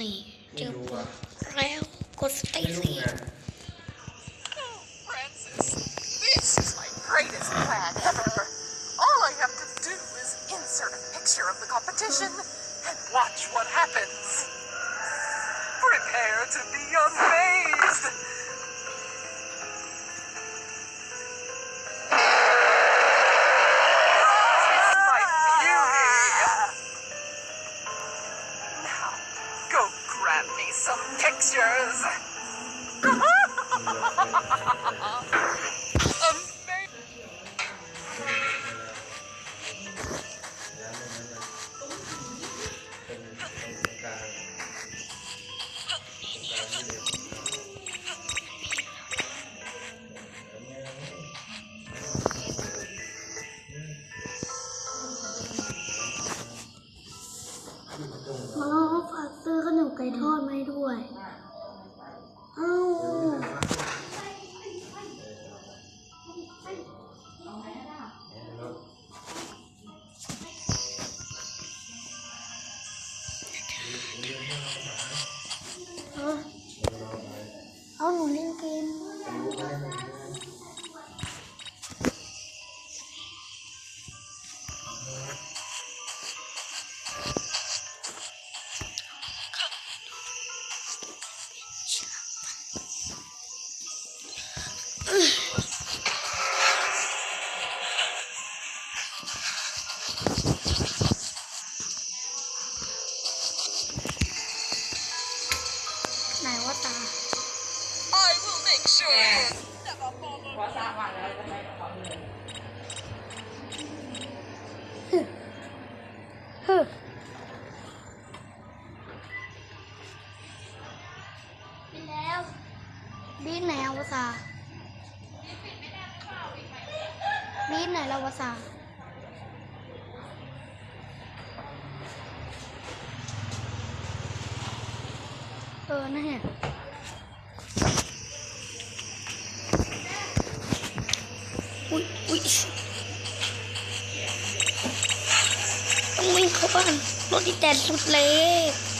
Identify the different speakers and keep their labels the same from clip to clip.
Speaker 1: นี่เจอปุ่มแล้วกดสเต
Speaker 2: ไม่รู้
Speaker 1: ซี่
Speaker 2: ไง
Speaker 3: Francis, this is my greatest plan ever. All I have to do is insert a picture of the competition and watch what happens. Prepare to be amazed. send me some pictures.
Speaker 2: Thank you. ท
Speaker 1: อขนมไก่ทอดมาให้ด้วยเอ้าเออเอาหนูเล่นเกม บินไหนเราภาษาเออนั่นไงอุ้ยอุ้ยต้องวิ่งเข้าบ้านรถที่แต่สุดเลย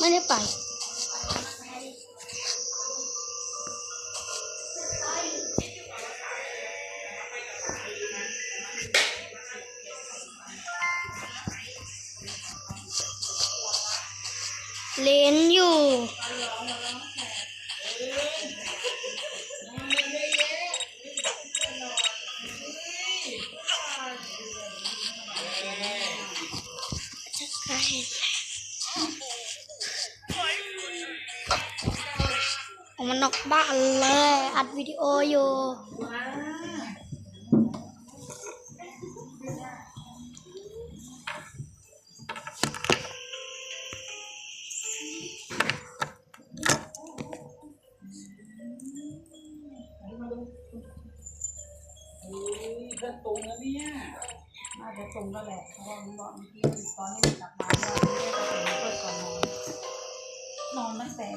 Speaker 1: ไม่ได้ไป เลนอยู่ มานอกบ้านเลยอัดวิดีโออยู่
Speaker 4: เดินตรงนะเนี่ยน่าจะตรงก็แหละเพราะว่ามันบอกเมื่อกี้ตอนนี้มันกลับมาว่าไม่ได้ไปเปิดก่อนนอน นอนตั้งแต่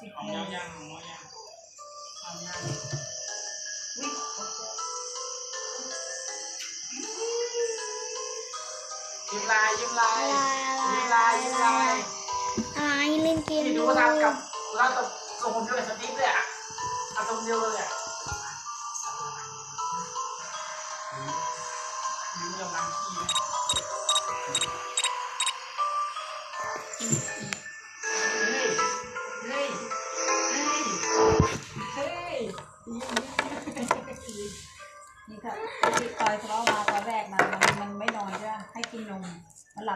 Speaker 4: สิบโมงยังยังเอายังวิ่ง
Speaker 5: ยิ้มลายยิ้มลายยิ้มลายยิ้มลาย
Speaker 1: อะไรเล่นเกม
Speaker 5: ที่
Speaker 1: อ
Speaker 5: ดู
Speaker 1: ยู่
Speaker 5: ว่าทำกับแล้วตรงทรงผมเดียวกับสตีฟเลยอะทำทรงเดียวเลยอะมีกำลังขี้นะเ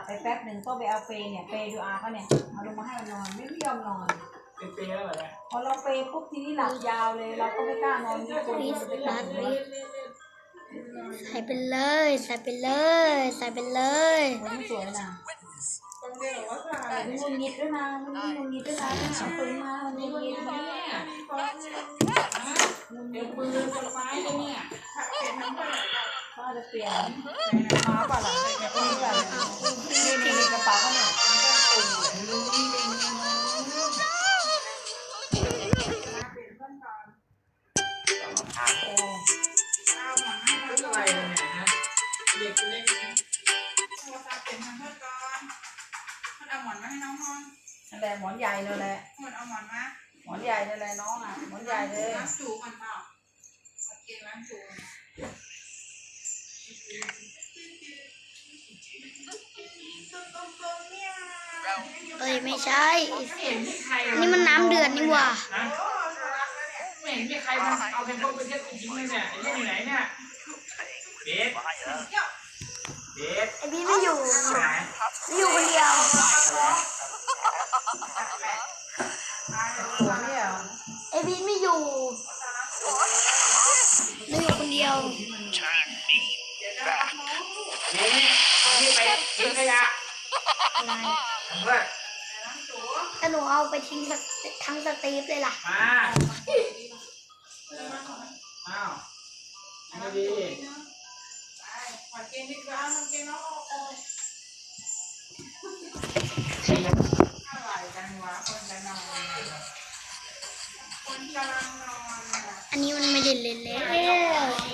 Speaker 5: ไป
Speaker 4: แป๊บหนึ่งก็ไปเอาเปรย์เนี่ยเปรย์ดูอาเขาเนี่ยเอาลงมาให้มันนอนไม่ยอมนอน
Speaker 5: เป็นเปย์แล้วเหรอเนี่ย
Speaker 4: พอเราเปรย์ปุ๊บทีนี้หลับยาวเลย เราก็ไม่กล้านอนที่คนมันจะไปกัดหัว
Speaker 1: ใส่ไปเลย ใส่ไปเลย ใส่ไปเลย
Speaker 4: มันไม่สวยนะแต่มันงุนงิดด้วยนะมันงุนงิดด้วยนะเอาปืนมามันงุนงิดนะ
Speaker 5: เดี๋ยวมือผลไม้เลยเนี่ยเป็นน้ำปลา
Speaker 4: ก็จะเปลี่ยนมาป่ะล่ะนี่ป่ะนี่ อ้
Speaker 5: เป็นอะไรเนี่ยฮะเด็กเล็กนะ
Speaker 4: นั่นแหละหมอนใหญ่เลยแหละหมอนใหญ่เลยแหละน้องอะหมอนใหญ่เลย
Speaker 1: เอ้ยไม่ใช่
Speaker 5: ไม่เห็นมีใคร
Speaker 1: นี่มันน้ำเดือดนี่หว่า
Speaker 5: ฮะ ไม่เห็นมีใครมันเอาเป็นพวกป็นเช็ดจริงเลยเนี่ยไอ้เรื่องอยู่ไหนเนี่ยเบสเบส
Speaker 1: ไอพี่ไม่อยู่
Speaker 5: ไหน
Speaker 1: ไม่อยู่คนเดียว
Speaker 4: หัวเนี่ยเอ
Speaker 1: ไอพี่ไม่อยู่ไม่อยู่คนเดียว
Speaker 5: เบสเอาที่ไปทิ้งขยะ
Speaker 1: อะไร
Speaker 5: เพื่อน
Speaker 1: ถ้าหนูเอาไปทิ้งทั้งสตีฟเลยล่ะ
Speaker 5: มา อ้าวไม่ดี
Speaker 1: อันนี้มันไม่ได้เล่นแล้ว
Speaker 5: อุ้ยตัวดีเนี้ย